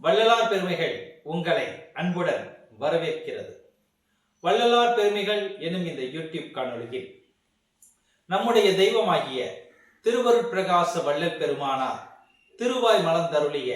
வள்ளலார் பெருமைகள் உங்களை அன்புடன் வரவேற்கிறது. வள்ளலார் பெருமைகள் எனும் இந்த யூடியூப் காணொலியில் நம்முடைய தெய்வமாகிய திருவருட் பிரகாச வள்ளல் பெருமானார் திருவாய் மலர்ந்தருளிய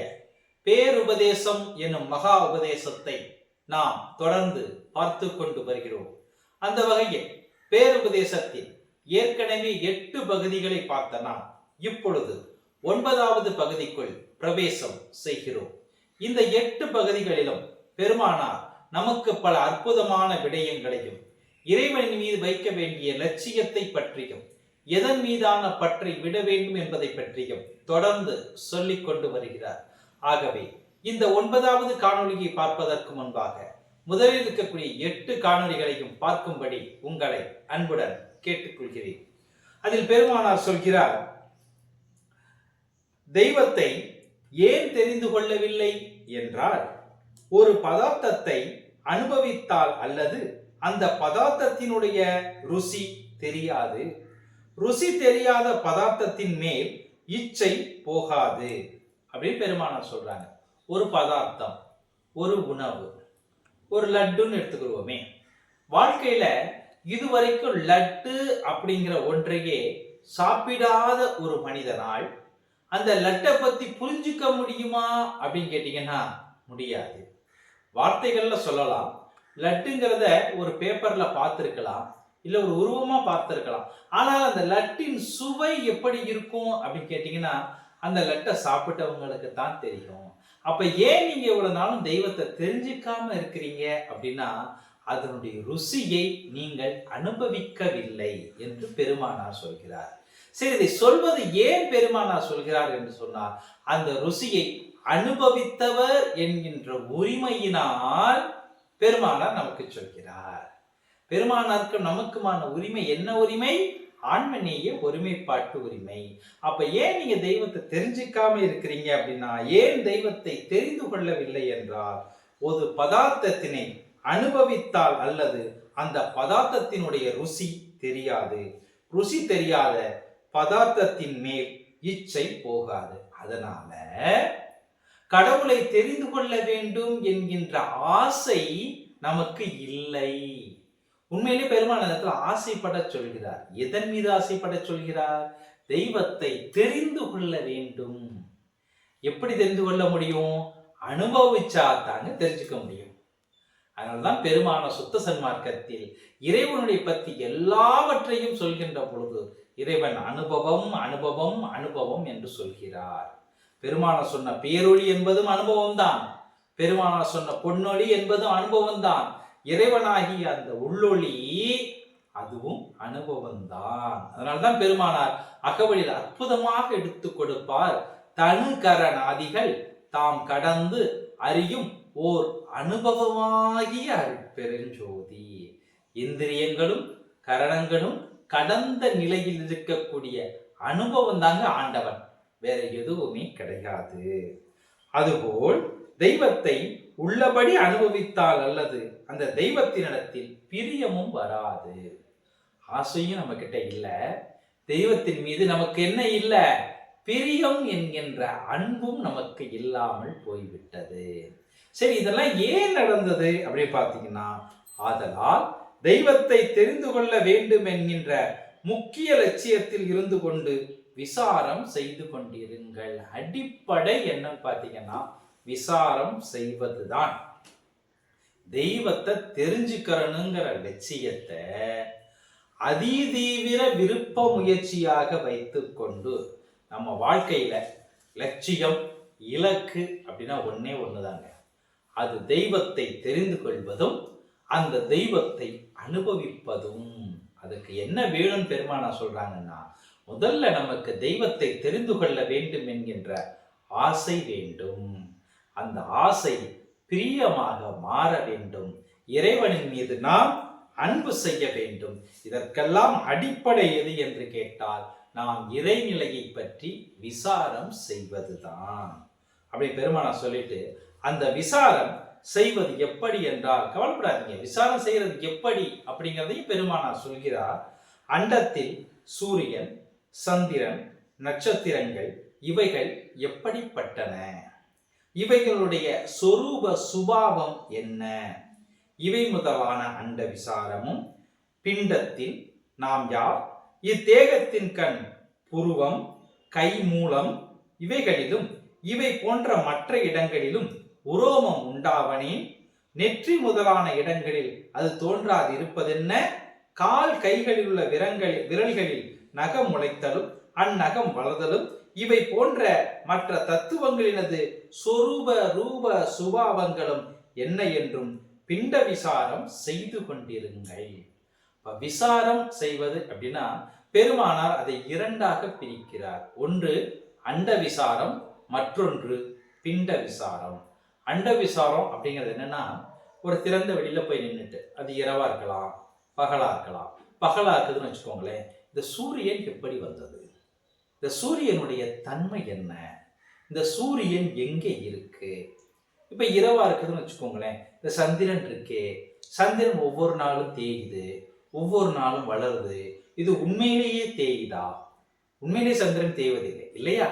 பேருபதேசம் என்னும் மகா உபதேசத்தை நாம் தொடர்ந்து பார்த்து கொண்டு வருகிறோம். அந்த வகையில் பேருபதேசத்தில் ஏற்கனவே எட்டு பகுதிகளை பார்த்த நாம் இப்பொழுது ஒன்பதாவது பகுதிக்குள் பிரவேசம் செய்கிறோம். இந்த எட்டு பகுதிகளிலும் பெருமானார் நமக்கு பல அற்புதமான விடயங்களையும் இறைவனின் மீது வைக்க வேண்டிய லட்சியத்தை பற்றியும் எதன் மீதான பற்றை விட வேண்டும் என்பதை பற்றியும் தொடர்ந்து சொல்லிக் கொண்டு வருகிறார். ஆகவே இந்த ஒன்பதாவது காணொளியை பார்ப்பதற்கு முன்பாக முதலில் இருக்கக்கூடிய எட்டு காணொளிகளையும் பார்க்கும்படி உங்களை அன்புடன் கேட்டுக்கொள்கிறேன். அதில் பெருமானார் சொல்கிறார் தெய்வத்தை ஏன் தெரிந்து கொள்ளவில்லை? என்றால் ஒரு பதார்த்தத்தை அனுபவித்தால் அல்லது அந்த பதார்த்தத்தினுடைய ருசி தெரியாது. ருசி தெரியாத பதார்த்தத்தின் மேல் இச்சை போகாது அப்படின்னு பெருமானார் சொல்றாங்க. ஒரு பதார்த்தம் ஒரு உணவு ஒரு லட்டுன்னு எடுத்துக்கிடுவோமே வாழ்க்கையில இதுவரைக்கும் லட்டு அப்படிங்கிற ஒன்றையே சாப்பிடாத ஒரு மனிதனால் அந்த லட்டை பத்தி புரிஞ்சுக்க முடியுமா அப்படின்னு கேட்டீங்கன்னா முடியாது. வார்த்தைகள்ல சொல்லலாம். லட்டுங்கிறத ஒரு பேப்பர்ல பார்த்துருக்கலாம். இல்ல ஒரு உருவமா பார்த்துருக்கலாம். ஆனால் அந்த லட்டின் சுவை எப்படி இருக்கும் அப்படின்னு கேட்டீங்கன்னா அந்த லட்டை சாப்பிட்டவங்களுக்கு தான் தெரியும். அப்ப ஏன் நீங்க இவ்வளவு நாளும் தெய்வத்தை தெரிஞ்சுக்காம இருக்கிறீங்க அப்படின்னா அதனுடைய ருசியை நீங்கள் அனுபவிக்கவில்லை என்று பெருமானார் சொல்கிறார். சரி இதை சொல்வது ஏன் பெருமானார் சொல்கிறார் என்று சொன்னார் அந்த ருசியை அனுபவித்தவர் என்கின்ற உரிமையினால் பெருமானார் நமக்கு சொல்கிறார். பெருமானாருக்கு நமக்குமான உரிமை என்ன உரிமை? ஆண்மநேய ஒருமைப்பாட்டு உரிமை. அப்ப ஏன் நீங்க தெய்வத்தை தெரிஞ்சுக்காம இருக்கிறீங்க அப்படின்னா ஏன் தெய்வத்தை தெரிந்து கொள்ளவில்லை என்றால் ஒரு பதார்த்தத்தினை அனுபவித்தால் அல்லது அந்த பதார்த்தத்தினுடைய ருசி தெரியாது. ருசி தெரியாத பதார்த்தத்தின் மேல் இச்சை போகாது. அதனால கடவுளை தெரிந்து கொள்ள வேண்டும் என்கின்ற ஆசை நமக்கு இல்லை. உண்மையிலே பெருமான இடத்துல ஆசைப்பட சொல்கிறார். எதன் மீது ஆசைப்பட சொல்கிறார்? தெய்வத்தை தெரிந்து கொள்ள வேண்டும். எப்படி தெரிந்து கொள்ள முடியும்? அனுபவிச்சா தாங்க தெரிஞ்சுக்க முடியும். அதனால்தான் பெருமான சுத்த சன்மார்க்கத்தில் இறைவனுடைய பற்றி எல்லாவற்றையும் சொல்கின்ற பொழுது இறைவன் அனுபவம் அனுபவம் அனுபவம் என்று சொல்கிறார். பெருமான சொன்ன பேரொளி என்பதும் அனுபவம் தான் சொன்ன பொன்னொளி என்பதும் அனுபவம் தான் இறைவனாகிய அந்த உள்ளொளி அதுவும் அனுபவம்தான். அதனால்தான் பெருமானார் அகவழியில் அற்புதமாக எடுத்து கொடுப்பார். தனுகரணாதிகள் தாம் கடந்து அறியும் ஓர் அனுபவமாகிய பெருஞ்சோதி இந்திரியங்களும் கரணங்களும் கடந்த நிலையில் இருக்கக்கூடிய அனுபவம் தாங்க ஆண்டவன். வேற எதுவுமே கிடையாது. அதுபோல் தெய்வத்தை உள்ளபடி அனுபவித்தால் அல்லது அந்த தெய்வத்தினிடத்தில் பிரியமும் வராது. ஆசையும் நம்ம கிட்ட இல்லை. தெய்வத்தின் மீது நமக்கு என்ன இல்லை? பிரியம் என்கின்ற அன்பும் நமக்கு இல்லாமல் போய்விட்டது. சரி இதெல்லாம் ஏன் நடந்தது அப்படின்னு பார்த்தீங்கன்னா ஆதலால் தெய்வத்தை தெரிந்து கொள்ள வேண்டும் என்கின்ற முக்கிய லட்சியத்தில் இருந்து கொண்டு விசாரம் செய்து கொண்டிருங்கள். அடிப்படை என்னன்னு பார்த்தீங்கன்னா விசாரம் செய்வதுதான். தெய்வத்தை தெரிஞ்சுக்கிறனுங்கிற லட்சியத்தை அதிதீவிர விருப்ப முயற்சியாக வைத்துக்கொண்டு நம்ம வாழ்க்கையில லட்சியம் இலக்கு அப்படின்னா ஒன்னே ஒண்ணுதாங்க. அது தெய்வத்தை தெரிந்து கொள்வதும் அந்த தெய்வத்தை அனுபவிப்பதும். அதுக்கு என்ன வேணும் பெருமானா சொல்றாங்கன்னா முதல்ல நமக்கு தெய்வத்தை தெரிந்து கொள்ள வேண்டும் என்கின்ற ஆசை வேண்டும். அந்த ஆசை பிரியமாக மாற வேண்டும். இறைவனின் மீது நாம் அன்பு செய்ய வேண்டும். இதற்கெல்லாம் அடிப்படை எது என்று கேட்டால் நாம் இறைநிலையை பற்றி விசாரம் செய்வதுதான். அப்படி பெருமானா சொல்லிட்டு அந்த விசாரம் செய்வது எப்படி என்றால் கவலைப்படாதீங்க. விசாரம் செய்கிறது எப்படி அப்படிங்கிறதையும் பெருமானார் சொல்கிறார். அண்டத்தில் சூரியன் சந்திரன் நட்சத்திரங்கள் இவைகள் எப்படிப்பட்டன? இவைகளுடைய சொரூப சுபாவம் என்ன? இவை முதலான அண்ட விசாரமும் பிண்டத்தில் நாம் யார்? இத்தேகத்தின் கண் புருவம் கை மூலம் இவைகளிலும் இவை போன்ற மற்ற இடங்களிலும் உரோமம் உண்டாவனின் நெற்றி முதலான இடங்களில் அது தோன்றாது இருப்பதென்ன கால் கைகளில் உள்ள விரங்கள் விரல்களில் நகம் முளைத்தலும் அந்நகம் வளர்தலும் இவை போன்ற மற்ற தத்துவங்களினது சொரூப ரூப சுபாவங்களும் என்ன என்றும் பிண்ட விசாரம் செய்து கொண்டிருங்கள். இப்ப விசாரம் செய்வது அப்படின்னா பெருமானார் அதை இரண்டாக பிரிக்கிறார். ஒன்று அண்ட விசாரம் மற்றொன்று பிண்ட விசாரம். அண்ட விசாரம் அப்படிங்கிறது என்னன்னா ஒரு திறந்த வெளியில போய் நின்றுட்டு அது இரவா இருக்கலாம் பகலா இருக்கலாம். பகலா இருக்குதுன்னு வச்சுக்கோங்களேன் இந்த சூரியன் எப்படி வந்தது? இந்த சூரியனுடைய தன்மை என்ன? இந்த சூரியன் எங்கே இருக்கு? இப்ப இரவா இருக்குதுன்னு வச்சுக்கோங்களேன் இந்த சந்திரன் இருக்கே சந்திரன் ஒவ்வொரு நாளும் தேயுது ஒவ்வொரு நாளும் வளருது இது உண்மையிலேயே தேயுதா? உண்மையிலேயே சந்திரன் தேய்வதில்லை இல்லையா?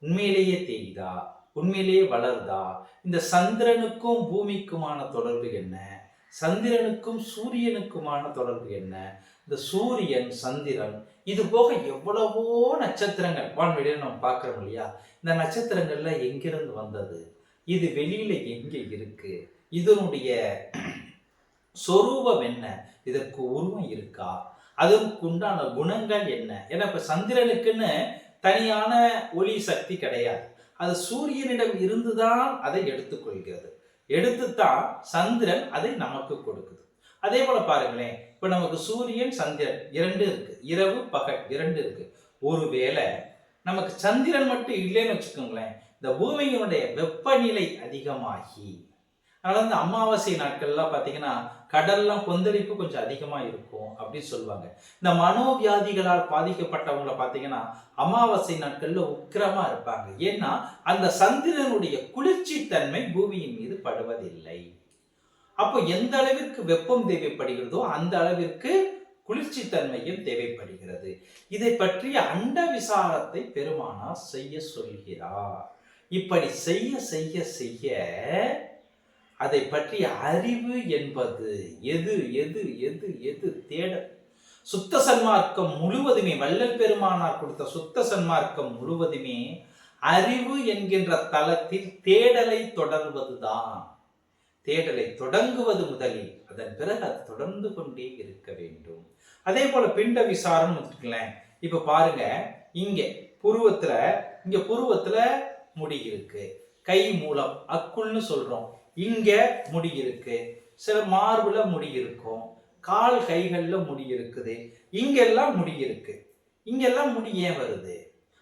உண்மையிலேயே தேயுதா? உண்மையிலேயே வளருதா? இந்த சந்திரனுக்கும் பூமிக்குமான தொடர்பு என்ன? சந்திரனுக்கும் சூரியனுக்குமான தொடர்பு என்ன? இந்த சூரியன் சந்திரன் இது போக எவ்வளவோ நட்சத்திரங்கள். வான்வெளியில் நம்ம பார்க்குறோம் இல்லையா? இந்த நட்சத்திரங்கள்ல எங்கிருந்து வந்தது? இது வெளியில எங்கே இருக்கு? இதனுடைய சொரூபம் என்ன? இதற்கு உருவம் இருக்கா? அதுக்கு உண்டான குணங்கள் என்ன? ஏன்னா இப்ப சந்திரனுக்குன்னு தனியான ஒளி சக்தி கிடையாது. அது சூரியனிடம் இருந்துதான் அதை எடுத்துக்கொள்கிறது. எடுத்துத்தான் சந்திரன் அதை நமக்கு கொடுக்குது. அதே போல பாருங்களேன் இப்ப நமக்கு சூரியன் சந்திரன் இரண்டு இருக்கு. இரவு பகல் இரண்டு இருக்கு. ஒருவேளை நமக்கு சந்திரன் மட்டும் இல்லைன்னு வச்சுக்கோங்களேன் இந்த பூமியினுடைய வெப்பநிலை அதிகமாகி அதனால இந்த அமாவாசை நாட்கள்லாம் பார்த்தீங்கன்னா கடல்லாம் கொந்தளிப்பு கொஞ்சம் அதிகமாக இருக்கும் அப்படின்னு சொல்லுவாங்க. இந்த மனோவியாதிகளால் பாதிக்கப்பட்டவங்களை பார்த்தீங்கன்னா அமாவாசை நாட்களில் உக்கிரமாக இருப்பாங்க. ஏன்னா அந்த சந்திரனுடைய குளிர்ச்சி தன்மை பூமியின் மீது படுவதில்லை. அப்போ எந்த அளவிற்கு வெப்பம் தேவைப்படுகிறதோ அந்த அளவிற்கு குளிர்ச்சி தன்மையும் தேவைப்படுகிறது. இதை பற்றிய அண்ட விசாரத்தை பெருமானார் செய்ய சொல்கிறார். இப்படி செய்ய செய்ய செய்ய அதை பற்றிய அறிவு என்பது எது எது எது எது தேடல் சுத்த சன்மார்க்கம் முழுவதுமே வள்ளல் பெருமானார் கொடுத்த சுத்த சன்மார்க்கம் முழுவதுமே அறிவு என்கின்ற தளத்தில் தேடலை தொடர்வதுதான். தேடலை தொடங்குவது முதலில் அதன் பிறகு அது தொடர்ந்து கொண்டே இருக்க வேண்டும். அதே போல பிண்ட விசாரம் வச்சுக்கலாம் இப்ப பாருங்க இங்க புருவத்துல இங்க புருவத்துல முடி இருக்கு. கை மூலம் அக்குள்னு சொல்றோம். இங்கே முடி இருக்கு. சில மார்புல முடி இருக்கும். கால் கைகளில் முடி இருக்குது. இங்கெல்லாம் முடி இருக்கு. இங்கெல்லாம் முடி ஏன் வருது?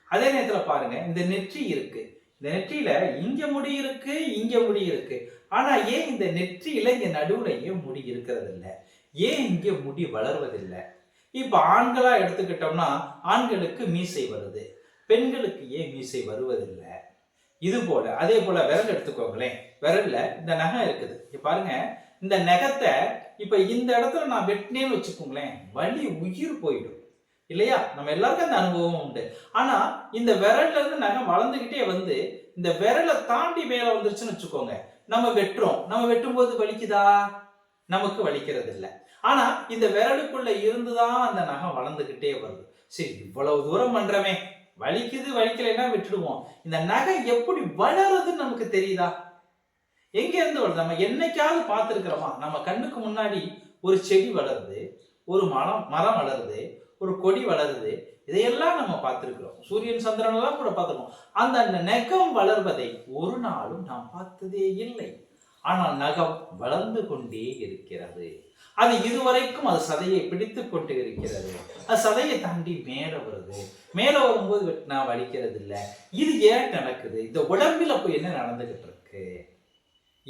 அதே நேரத்தில் பாருங்க இந்த நெற்றி இருக்கு. இந்த நெற்றியில இங்க முடி இருக்கு இங்க முடி இருக்கு. ஆனா ஏன் இந்த நெற்றியில இங்க நடுவுல ஏன் முடி இருக்கிறது இல்லை ஏன் இங்க முடி வளர்வதில்லை? இப்ப ஆண்களா எடுத்துக்கிட்டோம்னா ஆண்களுக்கு மீசை வருது. பெண்களுக்கு ஏன் மீசை வருவதில்லை? இது போல அதே போல விரல் எடுத்துக்கோங்களேன். விரல்ல இந்த நகம் இருக்குது. இங்க பாருங்க இந்த நகத்தை இப்ப இந்த இடத்துல நான் வெட்டினேன்னு வச்சுக்கோங்களேன் வலி உயிர் போயிடும். இல்லையா? நம்ம எல்லாருக்கும் அந்த அனுபவம் உண்டு. ஆனா இந்த விரல்ல இருந்து நகம் வளர்ந்துகிட்டே வந்து இந்த விரலை தாண்டி மேல வந்துருச்சுன்னு வச்சுக்கோங்க நம்ம வெட்டுறோம். நம்ம வெட்டும் போது வலிக்குதா? நமக்கு வலிக்கிறது இல்லை ஆனா இந்த விரலுக்குள்ள இருந்துதான் அந்த நகம் வளர்ந்துகிட்டே வருது. சரி இவ்வளவு தூரம் பண்றமே. வலிக்குது வலிக்கலைன்னா விட்டுடுவோம். இந்த நகை எப்படி வளருதுன்னு நமக்கு தெரியுதா? எங்க இருந்து வருது? நம்ம என்னைக்காவது பார்த்துருக்கிறோமா? நம்ம கண்ணுக்கு முன்னாடி ஒரு செடி வளருது ஒரு மரம் மரம் வளருது ஒரு கொடி வளருது. இதையெல்லாம் நம்ம பார்த்துருக்குறோம். சூரியன் சந்திரன் எல்லாம் கூட பார்த்துருக்கோம். அந்த அந்த நகம் வளர்வதை ஒரு நாளும் நாம் பார்த்ததே இல்லை. ஆனால் நகம் வளர்ந்து கொண்டே இருக்கிறது. அது இதுவரைக்கும் அது சதையை பிடித்து கொண்டு இருக்கிறது. அது சதையை தாண்டி மேலே வருது. மேலே வரும்போது நான் வலிக்கிறது இல்லை இது ஏன் நடக்குது? இந்த உடம்பில் போய் என்ன நடந்துகிட்டு இருக்கு?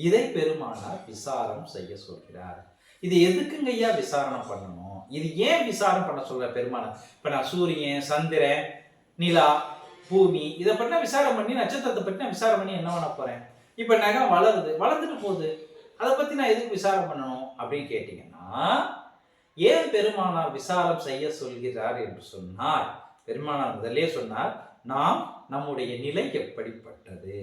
இதை பெருமானார் விசாரம் செய்ய சொல்கிறார். இது எதுக்குங்க ஐயா விசாரணை பண்ணணும்? இது ஏன் விசாரணை பண்ண சொல்ற பெருமானார்? இப்ப நான் சூரியன் சந்திரன் நிலா பூமி இதை பற்றி நான் விசாரம் பண்ணி நட்சத்திரத்தை பற்றி நான் விசாரம் பண்ணி என்ன பண்ண போறேன்? இப்ப நகம் வளருது. வளர்ந்துட்டு போகுது. அதை பத்தி நான் எதுக்கு விசாரம் பண்ணணும் அப்படின்னு கேட்டீங்கன்னா ஏன் பெருமானார் விசாரம் செய்ய சொல்கிறார் என்று சொன்னார்? பெருமானார் முதலே சொன்னார் நாம் நம்முடைய நிலை எப்படிப்பட்டது?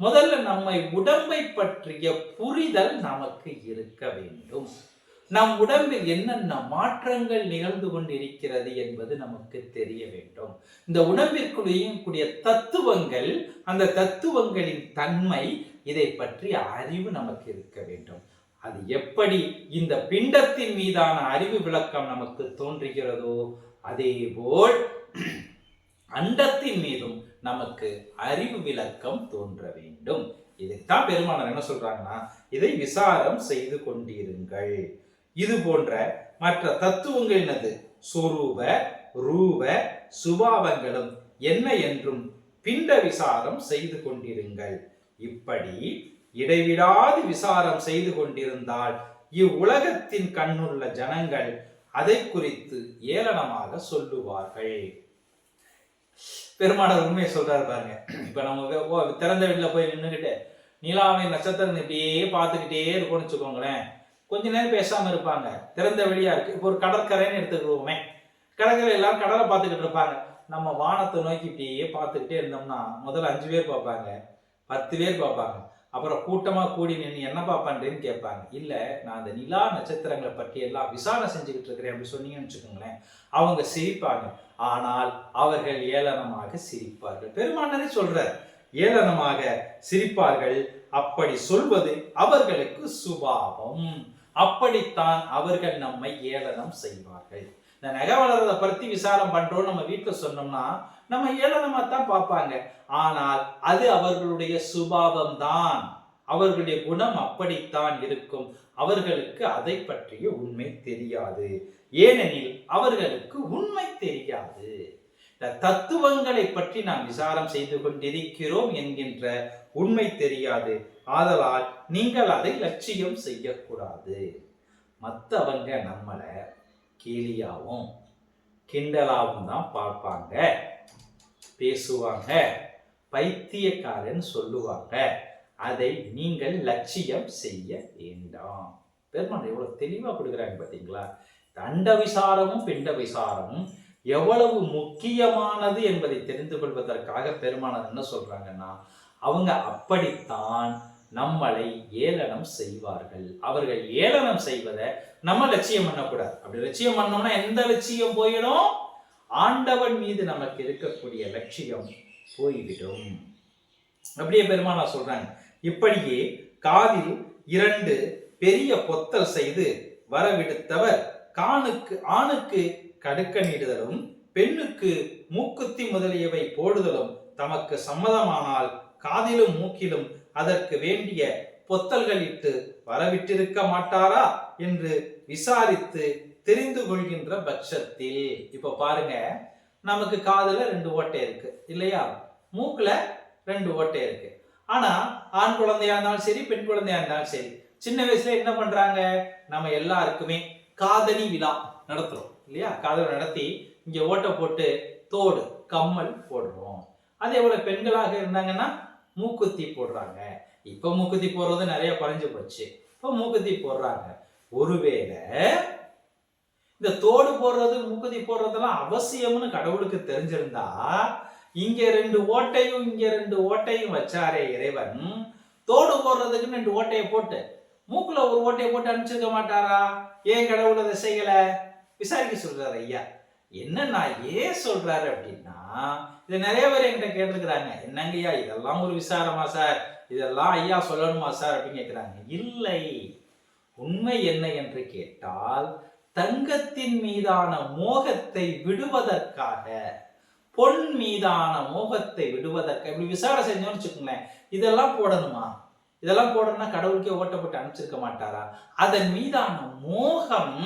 முதல்ல நம்மை உடம்பை பற்றிய புரிதல் நமக்கு இருக்க வேண்டும். நம் உடம்பில் என்னென்ன மாற்றங்கள் நிகழ்ந்து கொண்டிருக்கிறது என்பது நமக்கு தெரிய வேண்டும். இந்த உடம்பிற்குள் இயங்கக்கூடிய தத்துவங்கள் அந்த தத்துவங்களின் தன்மை இதை பற்றி அறிவு நமக்கு இருக்க வேண்டும். அது எப்படி இந்த பிண்டத்தின் மீதான அறிவு விளக்கம் நமக்கு தோன்றுகிறதோ அதேபோல் அண்டத்தின் மீதும் நமக்கு அறிவு விளக்கம் தோன்ற வேண்டும். இதுதான் பெருமானார் என்ன சொல்றாங்கன்னா இதை விசாரம் செய்து கொண்டிருங்கள். இது போன்ற மற்ற தத்துவங்கள் என்னது? சொரூப ரூப சுபாவங்களும் என்ன என்றும் பிண்ட விசாரம் செய்து கொண்டிருங்கள். இப்படி இடைவிடாது விசாரம் செய்து கொண்டிருந்தால் இவ்வுலகத்தின் கண்ணுள்ள ஜனங்கள் அதை குறித்து ஏளனமாக சொல்லுவார்கள். பெருமானார் உண்மையை சொல்றாரு பாருங்க. இப்ப நம்ம ஓ, திறந்த வீட்டுல போய் நின்றுகிட்டு நிலாவை நட்சத்திரம் இப்படியே பார்த்துக்கிட்டே இருக்கும்னு வச்சுக்கோங்களேன். கொஞ்ச நேரம் பேசாம இருப்பாங்க. திறந்த வெளியா இருக்கு. இப்போ ஒரு கடற்கரைன்னு எடுத்துக்கிடுவோமே கடற்கரை எல்லாம் கடலை பார்த்துக்கிட்டு இருப்பாங்க. நம்ம வானத்தை நோக்கி இப்படியே பார்த்துக்கிட்டே இருந்தோம்னா முதல்ல அஞ்சு பேர் பார்ப்பாங்க. பத்து பேர் பார்ப்பாங்க. அப்புறம் கூட்டமாக கூடி நின்று என்ன பார்ப்பான்றேன்னு கேட்பாங்க. இல்லை நான் அந்த நிலா நட்சத்திரங்களை பற்றி எல்லாம் விசாரணை செஞ்சுக்கிட்டு இருக்கிறேன் அப்படி சொன்னீங்கன்னு வச்சுக்கோங்களேன். அவங்க சிரிப்பாங்க. ஆனால் அவர்கள் ஏளனமாக சிரிப்பார்கள். பெருமானரை சொல்றார் ஏளனமாக சிரிப்பார்கள். அப்படி சொல்வது அவர்களுக்கு சுபாவம். அப்படித்தான் அவர்கள் நம்மை ஏளனம் செய்வார்கள். இந்த நகை வளர்றதை பற்றி விசாரம் பண்றோம் நம்ம வீட்டில் சொன்னோம்னா நம்ம ஏளனமா தான் பார்ப்பாங்க. ஆனால் அது அவர்களுடைய சுபாவம் தான் அவர்களுடைய குணம் அப்படித்தான் இருக்கும். அவர்களுக்கு அதை பற்றிய உண்மை தெரியாது. ஏனெனில் அவர்களுக்கு உண்மை தெரியாது. தத்துவங்களை பற்றி நாம் விசாரம் செய்து கொண்டிருக்கிறோம் என்கின்ற உண்மை தெரியாது. ஆதலால் நீங்கள் அதை லட்சியம் செய்யக்கூடாது. மற்றவங்க நம்மளை கேலியாவும் கிண்டலாவும் தான் பார்ப்பாங்க. பேசுவாங்க. பைத்தியக்காரன் சொல்லுவாங்க. அதை நீங்கள் லட்சியம் செய்ய வேண்டாம். பெருமாள் எவ்வளவு தெளிவா கொடுக்குறாங்க பார்த்தீங்களா தண்ட விசாரமும் பிண்ட விசாரமும் எவ்வளவு முக்கியமானது என்பதை தெரிந்து கொள்வதற்காக பெருமானது என்ன சொல்றாங்கன்னா அவங்க அப்படித்தான் நம்மளை ஏளனம் செய்வார்கள். அவர்கள் ஏளனம் செய்வதை நம்ம லட்சியம் பண்ணக்கூடாது. அப்படி லட்சியம் பண்ணோம்னா எந்த லட்சியம் போயிடும்? ஆண்டவன் மீது நமக்கு இருக்கக்கூடிய லட்சியம் போய்விடும். அப்படியே பெருமானா சொல்றாங்க. இப்படியே காதில் இரண்டு பெரிய பொத்தல் செய்து வரவிடுத்தவர் காணுக்கு ஆணுக்கு கடுக்கணிடுதலும் பெண்ணுக்கு மூக்குத்தி முதலியவை போடுதலும் தமக்கு சம்மதமானால் காதிலும் மூக்கிலும் அதற்கு வேண்டிய பொத்தல்கள் இட்டு வரவிட்டிருக்க மாட்டாரா என்று விசாரித்து தெரிந்து கொள்கின்ற பட்சத்தில் இப்ப பாருங்க நமக்கு காதுல ரெண்டு ஓட்டை இருக்கு இல்லையா? மூக்குல ரெண்டு ஓட்டை இருக்கு. ஆனா ஆண் குழந்தையா இருந்தாலும் சரி பெண் குழந்தையா இருந்தாலும் சரி சின்ன வயசுல என்ன பண்றாங்க? நம்ம எல்லாருக்குமே காதலி விழா நடத்துறோம் இல்லையா? காதல் நடத்தி இங்க ஓட்டை போட்டு தோடு கம்மல் போடுறோம். அதே போல பெண்களாக இருந்தாங்கன்னா மூக்குத்தி போடுறாங்க. இப்ப மூக்குத்தி போடுறது நிறைய குறைஞ்சு போச்சு. இப்ப மூக்குத்தி போடுறாங்க. ஒருவேளை இந்த தோடு போடுறது மூக்குத்தி போடுறதெல்லாம் அவசியம்னு கடவுளுக்கு தெரிஞ்சிருந்தா இங்க ரெண்டு ஓட்டையும் இங்க ரெண்டு ஓட்டையும் வச்சாரே இறைவன். தோடு போடுறதுக்குன்னு ரெண்டு ஓட்டையை போட்டு மூக்குல ஒரு ஓட்டையை போட்டு அனுப்பிச்சிருக்க மாட்டாரா? ஏன் கடவுள் அதை செய்யல? விசாரிக்க சொல்றாரு ஐயா. என்னன்னா ஏன் சொல்றாரு அப்படின்னா இது நிறைய பேர் என்கிட்ட கேட்டிருக்கிறாங்க. என்னங்க ஐயா இதெல்லாம் ஒரு விசாரமா சார்? இதெல்லாம் ஐயா சொல்லணுமா சார் அப்படின்னு கேட்கிறாங்க. இல்லை. உண்மை என்ன என்று கேட்டால் தங்கத்தின் மீதான மோகத்தை விடுவதற்காக பொன் மீதான மோகத்தை விடுவதற்கு இப்படி விசாரணை செஞ்சோம்னு வச்சுக்கோங்களேன் இதெல்லாம் போடணுமா? இதெல்லாம் போடணும்னா கடவுளுக்கே ஓட்டப்பட்டு அனுப்பிச்சிருக்க மாட்டாரா? அதன் மீதான மோகம்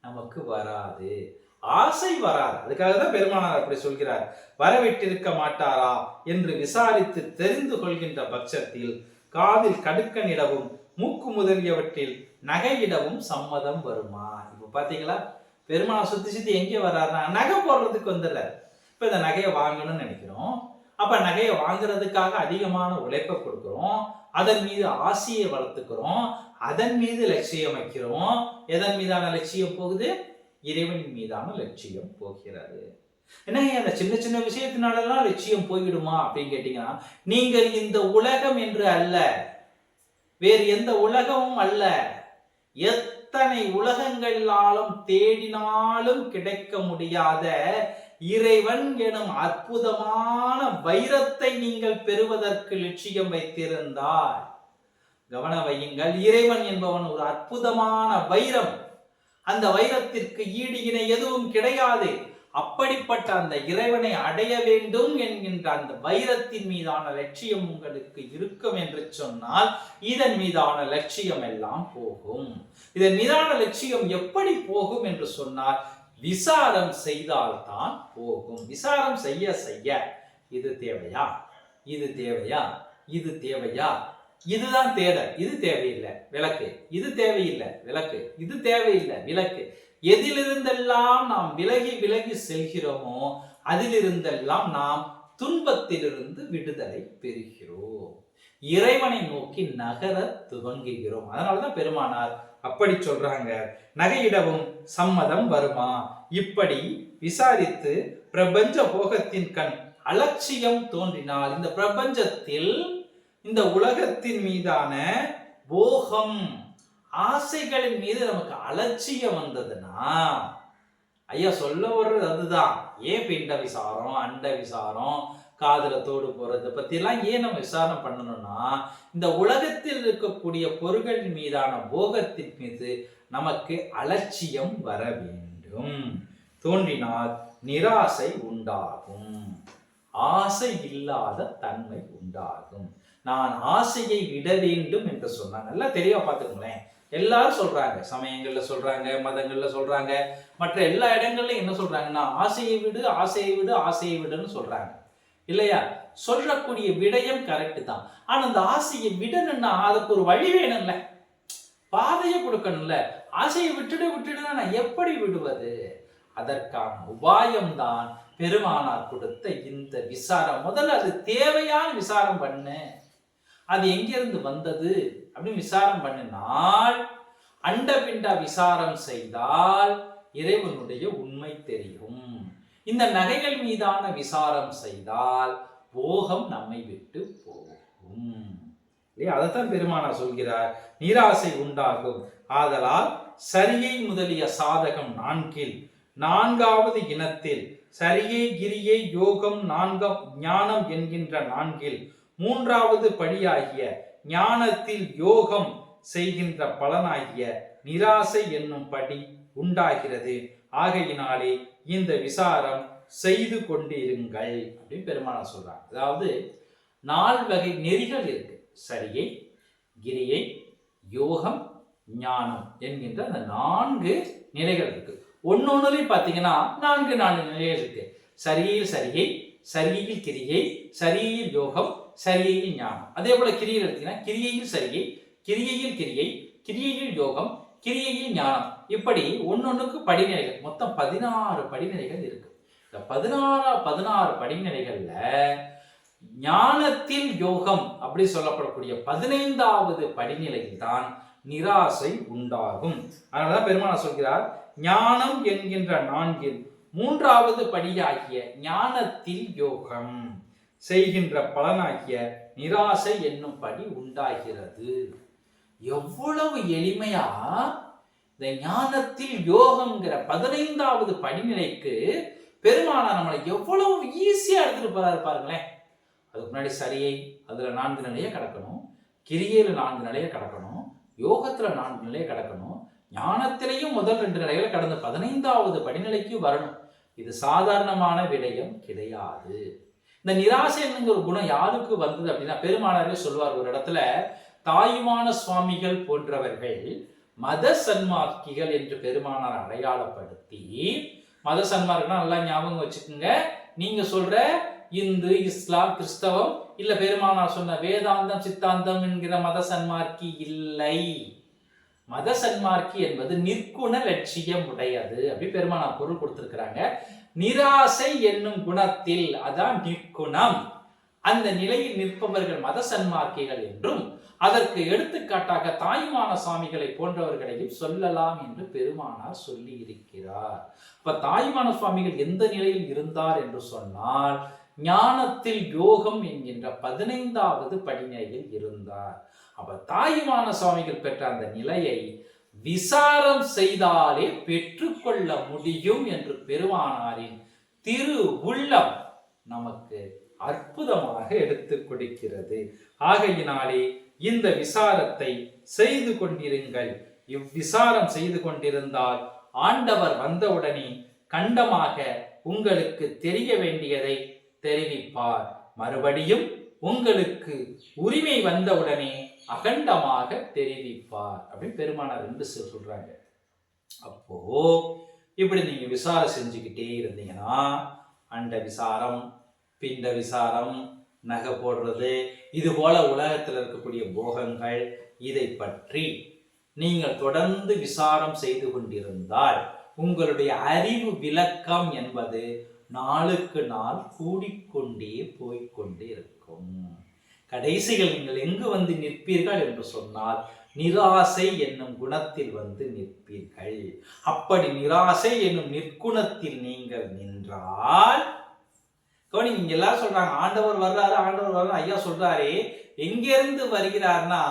நமக்கு வராது. ஆசை வராது. அதுக்காக தான் பெருமானார் அப்படி சொல்கிறார். வரவிட்டிருக்க மாட்டாரா? என்று விசாரித்து தெரிந்து கொள்கின்ற பட்சத்தில் காதில் கடுக்கனிடவும் மூக்கு முதலியவற்றில் நகையிடவும் சம்மதம் வருமா? இப்ப பாத்தீங்களா பெருமானார் சுத்தி சுத்தி எங்கே வர்றாருன்னா நகை போடுறதுக்கு வந்துடுறாரு. இப்ப இந்த நகையை வாங்கணும்னு நினைக்கிறோம். அப்ப நகையை வாங்குறதுக்காக அதிகமான உழைப்பை கொடுக்குறோம். அதன் மீது ஆசையை வளர்த்துக்கிறோம் அதன் மீது லட்சியம் வைக்கிறோம் எதன் மீதான லட்சியம் போகுது? இறைவனின் மீதான லட்சியம் போகிறது. என்னங்க அந்த சின்ன சின்ன விஷயத்தினாலெல்லாம் லட்சியம் போய்விடுமா அப்படின்னு கேட்டீங்கன்னா நீங்கள் இந்த உலகம் என்று அல்ல வேறு எந்த உலகமும் அல்ல. எத்தனை உலகங்களாலும் தேடினாலும் கிடைக்க முடியாத இறைவன் எனும் அற்புதமான வைரத்தை நீங்கள் பெறுவதற்கு லட்சியம் வைத்திருந்தால் கவன வையுங்கள். இறைவன் என்பவன் ஒரு அற்புதமான வைரம். அந்த வைரத்திற்கு ஈடு இணை எதுவும் கிடையாது. அப்படிப்பட்ட அந்த இறைவனை அடைய வேண்டும் என்கின்ற அந்த வைரத்தின் மீதான லட்சியம் உங்களுக்கு இருக்கும் என்று சொன்னால் இதன் மீதான லட்சியம் எல்லாம் போகும். இதன் மீதான லட்சியம் எப்படி போகும் என்று சொன்னால் விசாரம் செய்தால்தான் போகும். விசாரம் செய்ய செய்ய இது தேவையா? இது தேவையா? இது தேவையா? இதுதான் தேடல் இது தேவையில்லை. விளக்கு. இது தேவையில்லை. விளக்கு. இது தேவையில்லை. விளக்கு. எதிலிருந்தெல்லாம் நாம் விலகி விலகி செல்கிறோமோ அதிலிருந்தெல்லாம் நாம் துன்பத்திலிருந்து விடுதலை பெறுகிறோம். இறைவனை நோக்கி நகர துவங்குகிறோம். அதனாலதான் பெருமானார் அப்படி சொல்றாங்க. நகையிடவும் சம்மதம் வருமா? இப்படி விசாரித்து பிரபஞ்ச போகத்தின் கண் அலட்சியம் தோன்றினால் இந்த பிரபஞ்சத்தில் இந்த உலகத்தின் மீதான போகம் ஆசைகளின் மீது நமக்கு அலட்சியம் வந்ததுன்னா ஐயா சொல்ல வர்றது அதுதான். ஏன் பிண்ட விசாரம் அண்ட விசாரம்? காதல தோடு போறது பற்றிலாம் ஏன் நம்ம விசாரணை பண்ணணும்னா இந்த உலகத்தில் இருக்கக்கூடிய பொருள்களின் மீதான போகத்தின் மீது நமக்கு அலட்சியம் வர வேண்டும். தோன்றினால் நிராசை உண்டாகும். ஆசை இல்லாத தன்மை உண்டாகும். நான் ஆசையை விட வேண்டும் என்று சொன்னாங்க நல்லா தெளிவா பார்த்துக்கோங்களேன். எல்லாரும் சொல்றாங்க சமயங்கள்ல சொல்றாங்க மதங்கள்ல சொல்றாங்க. மற்ற எல்லா இடங்கள்லயும் என்ன சொல்றாங்கன்னா ஆசையை விடு ஆசையை விடு ஆசையை விடுன்னு சொல்றாங்க. இல்லையா? சொல்லக்கூடிய விடயம் கரெக்ட் தான். ஆனா அந்த ஆசையை விடணும்னா அதுக்கு ஒரு வழி வேணும்ல. பாதையை கொடுக்கணும்ல. ஆசையை விட்டுடு விட்டுடுனா நான் எப்படி விடுவது? அதற்கான உபாயம்தான் பெருமானார் கொடுத்த இந்த விசாரம். முதல்ல அது தேவையான விசாரம் பண்ணு. அது எங்கிருந்து வந்தது? அப்படின்னு விசாரம் பண்ணினால் அண்டபிண்டா விசாரம் செய்தால் இறைவனுடைய உண்மை தெரியும். இந்த நகைகள் மீதான விசாரம் செய்தால் போகம் நம்மை விட்டு போகும். இல்லையா? அதைத்தான் பெருமானார் சொல்கிறார். நீராசை உண்டாகும். ஆதலால் சரியை முதலிய சாதகம் நான்கில் நான்காவது இனத்தில் சரியை கிரியை யோகம் நான்காம் ஞானம் என்கின்ற நான்கில் மூன்றாவது படியாகிய ஞானத்தில் யோகம் செய்கின்ற பலனாகிய நிராசை என்னும் படி உண்டாகிறது. ஆகையினாலே இந்த விசாரம் செய்து கொண்டிருங்கள் அப்படின்னு பெருமானா சொல்றாங்க. அதாவது நால் வகை நெறிகள் இருக்கு. சரியை கிரியை யோகம் ஞானம் என்கின்ற அந்த நான்கு நிலைகள் இருக்கு. ஒன்னொன்னுலையும் பார்த்தீங்கன்னா நான்கு நான்கு நிலைகள் இருக்கு. சரியில் சரியை சரியில் கிரியை சரியில் யோகம் சரியில் ஞானம். அதே போல கிரியில் எடுத்தீங்கன்னா கிரியையில் சரியை கிரியையில் கிரியை கிரியையில் யோகம் கிரியையில் ஞானம். இப்படி ஒன்னொன்னுக்கு படிநிலைகள் மொத்தம் பதினாறு படிநிலைகள் இருக்கு. இந்த பதினாறு பதினாறு படிநிலைகள்ல ஞானத்தில் யோகம் அப்படி சொல்லப்படக்கூடிய பதினைந்தாவது படிநிலையில் தான் நிராசை உண்டாகும். அதனாலதான் பெருமாள் சொல்கிறார் ஞானம் என்கின்ற நான்கில் மூன்றாவது படியாகிய ஞானத்தில் யோகம் செய்கின்ற பலனாகிய நிராசை என்னும் படி உண்டாகிறது. எவ்வளவு எளிமையா இந்த ஞானத்தில் யோகம்ங்கிற பதினைந்தாவது படிநிலைக்கு பெருமானா நம்மளை எவ்வளவு ஈஸியா எடுத்துட்டு போறாரு பாருங்களேன். அதுக்கு முன்னாடி சரியை அதுல நான்கு நிலையை கடக்கணும் கிரியையில நான்கு நிலையை கடக்கணும் யோகத்துல நான்கு நிலையை கடக்கணும் ஞானத்திலையும் முதல் ரெண்டு நிலைகளை கடந்த பதினைந்தாவது படிநிலைக்கு வரணும். இது சாதாரணமான விடயம் கிடையாது. இந்த நிராசை என்னங்கிற ஒரு குணம் யாருக்கு வந்தது அப்படின்னா பெருமானாரே சொல்வார் ஒரு இடத்துல தாயுமான சுவாமிகள் போன்றவர்கள் மத சன்மார்க்கிகள் என்று பெருமானார் அடையாளப்படுத்தி மத சன்மார்க்கனா நல்லா ஞாபகம் வச்சுக்கோங்க. நீங்க சொல்ற இந்து இஸ்லாம் கிறிஸ்தவம் இல்ல பெருமானார் சொன்ன வேதாந்தம் சித்தாந்தம் என்கிற மத சன்மார்க்கி இல்லை. மத சன்மார்க்கி என்பது நிற்குண லட்சியம் உடையது அப்படி பெருமானார் பொருள் கொடுத்திருக்கிறாங்க. நிராசை என்னும் குணத்தில் அதான் நிற்குணம். அந்த நிலையில் நிற்பவர்கள் மத சன்மார்க்கிகள் என்றும் அதற்கு எடுத்துக்காட்டாக தாயுமான சுவாமிகளை போன்றவர்களையும் சொல்லலாம் என்று பெருமானார் சொல்லி இருக்கிறார் இப்ப தாயுமான சுவாமிகள் எந்த நிலையில் இருந்தார் என்று சொன்னால் ஞானத்தில் யோகம் என்கின்ற பதினைந்தாவது படிநிலையில் இருந்தார். அப்ப தாயுமான சுவாமிகள் பெற்ற அந்த நிலையை விசாரம் செய்தாலே பெற்றுக்கொள்ள முடியும் என்று பெருமானாரின் திரு உள்ளம் நமக்கு அற்புதமாக எடுத்து கொடுக்கிறது. ஆகையினாலே இந்த விசாரத்தை செய்து கொண்டிருங்கள். இவ்விசாரம் செய்து கொண்டிருந்தால் ஆண்டவர் வந்தவுடனே கண்டமாக உங்களுக்கு தெரிய வேண்டியதை தெரிவிப்பார். மறுபடியும் உங்களுக்கு உரிமை வந்தவுடனே அகண்டமாக தெரிவிப்பார். அப்படின்னு பெருமானார் ரெண்டு சொல்றாங்க. அப்போ இப்படி நீங்க விசாரம் செஞ்சுக்கிட்டே இருந்தீங்கன்னா அண்ட விசாரம் பிண்ட விசாரம் நகை போடுறது இது போல உலகத்தில் இருக்கக்கூடிய போகங்கள் இதை பற்றி நீங்கள் தொடர்ந்து விசாரம் செய்து கொண்டிருந்தால் உங்களுடைய அறிவு விளக்கம் என்பது நாளுக்கு நாள் கூடிக்கொண்டே போய்க்கொண்டே இருக்கும். கடைசியில் நீங்கள் எங்கு வந்து நிற்பீர்கள் என்று சொன்னால் நிராசை என்னும் குணத்தில் வந்து நிற்பீர்கள். அப்படி நிராசை என்னும் நிற்குணத்தில் நீங்கள் நின்றால் கவனி இங்க எல்லாரும் சொல்றாங்க ஆண்டவர் வர்றாரு ஆண்டவர் வர்றாரு ஐயா சொல்றாரு. எங்க இருந்து வருகிறார்னா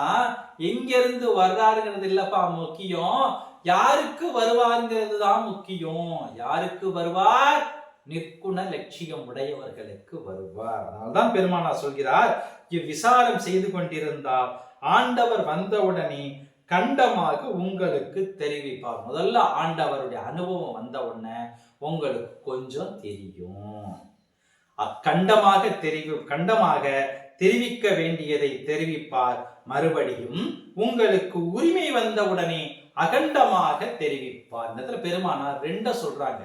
எங்க இருந்து வர்றாருங்கிறது இல்லப்பா முக்கியம். யாருக்கு வருவாருங்கிறது தான் முக்கியம். யாருக்கு வருவார்? நிற்குண லட்சியம் உடையவர்களுக்கு வருவார். அதனால்தான் பெருமானா சொல்கிறார் இவ்விசாரம் செய்து கொண்டிருந்தால் ஆண்டவர் வந்தவுடனே கண்டமாக உங்களுக்கு தெரிவிப்பார். முதல்ல ஆண்டவருடைய அனுபவம் வந்த உடனே உங்களுக்கு கொஞ்சம் தெரியும். அக்கண்டமாக தெரிவி கண்டமாக தெரிவிக்க வேண்டியதை தெரிவிப்பார். மறுபடியும் உங்களுக்கு உரிமை வந்தவுடனே அகண்டமாக தெரிவிப்பார். இந்த இடத்துல பெருமானார் ரெண்ட சொல்றாங்க.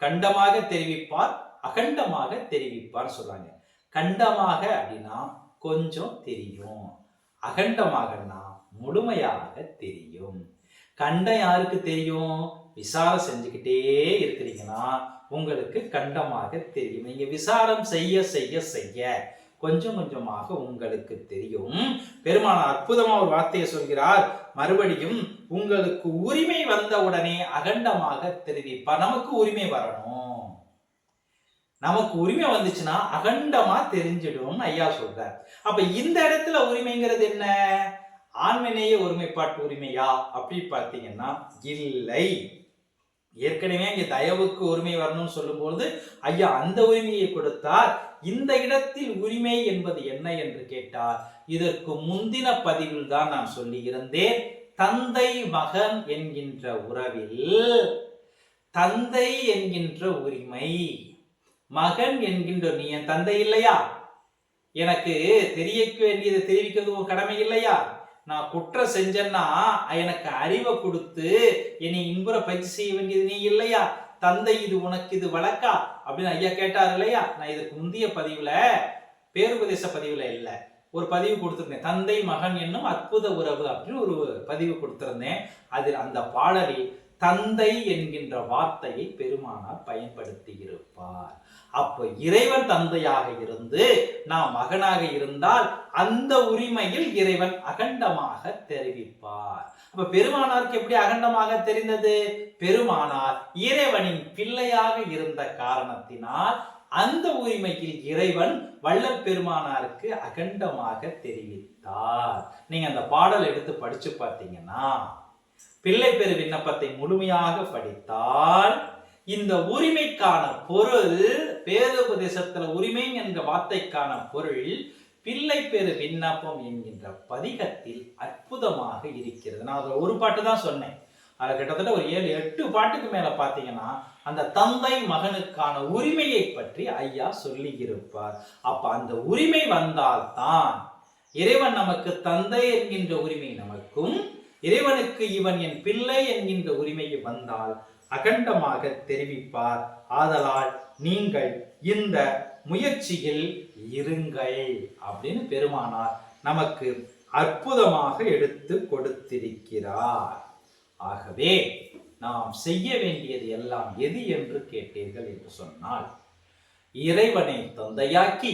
கண்டமாக தெரிவிப்பார் அகண்டமாக தெரிவிப்பார் சொல்றாங்க. கண்டமாக அப்படின்னா கொஞ்சம் தெரியும். அகண்டமாகனா முழுமையாக தெரியும். கண்டம் யாருக்கு தெரியும்? விசாரம் செஞ்சுக்கிட்டே இருக்கிறீங்கன்னா உங்களுக்கு கண்டமாக தெரியும். நீங்க விசாரம் செய்ய செய்ய செய்ய கொஞ்சம் கொஞ்சமாக உங்களுக்கு தெரியும். பெருமான அற்புதமா ஒரு வார்த்தையை சொல்கிறார். மறுபடியும் உங்களுக்கு உரிமை வந்த உடனே அகண்டமாக தெரிவிப்பார். நமக்கு உரிமை வரணும். நமக்கு உரிமை வந்துச்சுன்னா அகண்டமா தெரிஞ்சிடும் ஐயா சொல்றார். அப்ப இந்த இடத்துல உரிமைங்கிறது என்ன? ஆண்மநேய ஒருமைப்பாட்டு உரிமையா? அப்படி பார்த்தீங்கன்னா இல்லை. ஏற்கனவே இங்கே தயவுக்கு உரிமை வரணும்னு சொல்லும்போது ஐயா அந்த உரிமையை கொடுத்தார் இந்த இடத்தில் உரிமை என்பது என்ன என்று கேட்டால் இதற்கு முந்தின பதிவில் தான் நான் சொல்லி இருந்தேன் தந்தை மகன் என்கின்ற உறவில் தந்தை என்கின்ற உரிமை மகன் என்கின்ற நீ என் தந்தை இல்லையா? எனக்கு தெரியக்க வேண்டியதை தெரிவிக்கிறது உன் கடமை இல்லையா? நான் குற்றம் செஞ்சேன்னா எனக்கு அறிவை கொடுத்து என்னை இன்புற பயிற்சி செய்ய வேண்டியது நீ இல்லையா? தந்தை இது உனக்கு இது வழக்கா? அப்படின்னு ஐயா கேட்டார் இல்லையா? நான் இதுக்கு முந்தைய பதிவுல பேருபதேச பதிவுல இல்லை. ஒரு பதிவு கொடுத்துருந்தேன். தந்தை மகன் என்னும் அற்புத உறவு அப்படின்னு ஒரு பதிவு கொடுத்திருந்தேன். அதில் அந்த பாடலில் தந்தை என்கின்ற வார்த்தையை பெருமானார் பயன்படுத்தியிருப்பார். அப்போ இறைவன் தந்தையாக இருந்து நாம் மகனாக இருந்தால் அந்த உரிமையில் இறைவன் அகண்டமாக தெரிவிப்பார். அப்ப பெருமானாருக்கு எப்படி அகண்டமாக தெரிந்தது? பெருமானார் இறைவனின் பிள்ளையாக இருந்த காரணத்தினால் அந்த உரிமையில் இறைவன் வள்ளல் பெருமானாருக்கு அகண்டமாக தெரிவித்தார். நீங்க அந்த பாடல் எடுத்து படிச்சு பார்த்தீங்கன்னா பிள்ளை பெரு விண்ணப்பத்தை முழுமையாக படித்தால் இந்த உரிமைக்கான பொருள் பேருபதேசத்துல உரிமை என்ற வார்த்தைக்கான பொருள் பிள்ளை பேரு விண்ணப்பம் என்கின்ற பதிகத்தில் அற்புதமாக இருக்கிறது. நான் அதில் ஒரு பாட்டு தான் சொன்னேன். அதில் கிட்டத்தட்ட ஒரு ஏழு எட்டு பாட்டுக்கு மேல பார்த்தீங்கன்னா அந்த தந்தை மகனுக்கான உரிமையை பற்றி ஐயா சொல்லி இருப்பார் அப்ப அந்த உரிமை வந்தால்தான் இறைவன் நமக்கு தந்தை என்கின்ற உரிமை நமக்கும் இறைவனுக்கு இவன் என் பிள்ளை என்கின்ற உரிமை வந்தால் அகண்டமாக தெரிவிப்பார். ஆதலால் நீங்கள் இந்த முயற்சியில் இருங்கள் அப்படின்னு பெருமானார் நமக்கு அற்புதமாக எடுத்து கொடுத்திருக்கிறார். ஆகவே நாம் செய்ய வேண்டியது எல்லாம் எது என்று கேட்டீர்கள் என்று சொன்னால் இறைவனை தந்தையாக்கி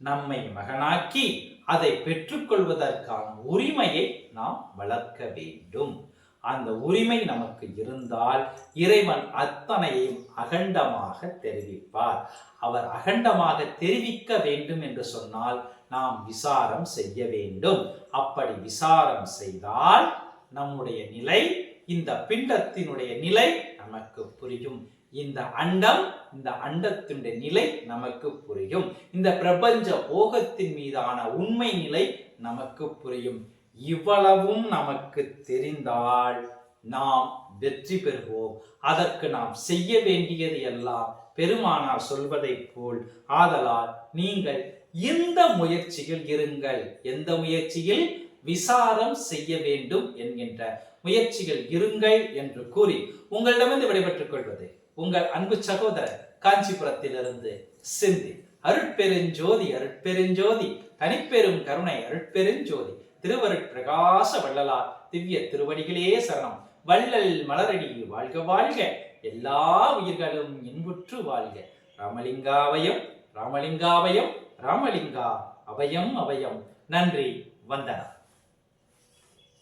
நம்மை மகனாக்கி அதை பெற்றுக்கொள்வதற்கான உரிமையை நாம் வளர்க்க வேண்டும். அந்த உரிமை நமக்கு இருந்தால் இறைவன் அத்தனையும் அகண்டமாக தெரிவிப்பார். அவர் அகண்டமாக தெரிவிக்க வேண்டும் என்று சொன்னால் நாம் விசாரம் செய்ய வேண்டும். அப்படி விசாரம் செய்தால் நம்முடைய நிலை இந்த பிண்டத்தினுடைய நிலை நமக்கு புரியும். இந்த அண்டம் இந்த அண்டத்தினுடைய நிலை நமக்கு புரியும். இந்த பிரபஞ்ச போகத்தின் மீதான உண்மை நிலை நமக்கு புரியும். இவ்வளவும் நமக்கு தெரிந்தால் நாம் வெற்றி பெறுவோம். அதற்கு நாம் செய்ய வேண்டியது எல்லாம் பெருமானார் சொல்வதைப் போல். ஆதலால் நீங்கள் இந்த முயற்சியில் இருங்கள். எந்த முயற்சியில்? விசாரம் செய்ய வேண்டும் என்கின்ற முயற்சிகள் இருங்கள் என்று கூறி உங்களிடமிருந்து விடைபெற்றுக் கொள்வது உங்கள் அன்பு சகோதரர் காஞ்சிபுரத்திலிருந்து சிந்தி. அருட்பெருஞ்சோதி அருட்பெருஞ்சோதி தனிப்பெரும் கருணை அருட்பெருஞ்சோதி. திருவருட் பிரகாச வள்ளலார் திவ்ய திருவடிகளே சரணம். வள்ளல் மலரடி வாழ்க வாழ்க. எல்லா உயிர்களும் இன்புற்று வாழ்க. ராமலிங்காவயம் ராமலிங்காவயம் ராமலிங்கா அபயம் அபயம். நன்றி வந்தனம்.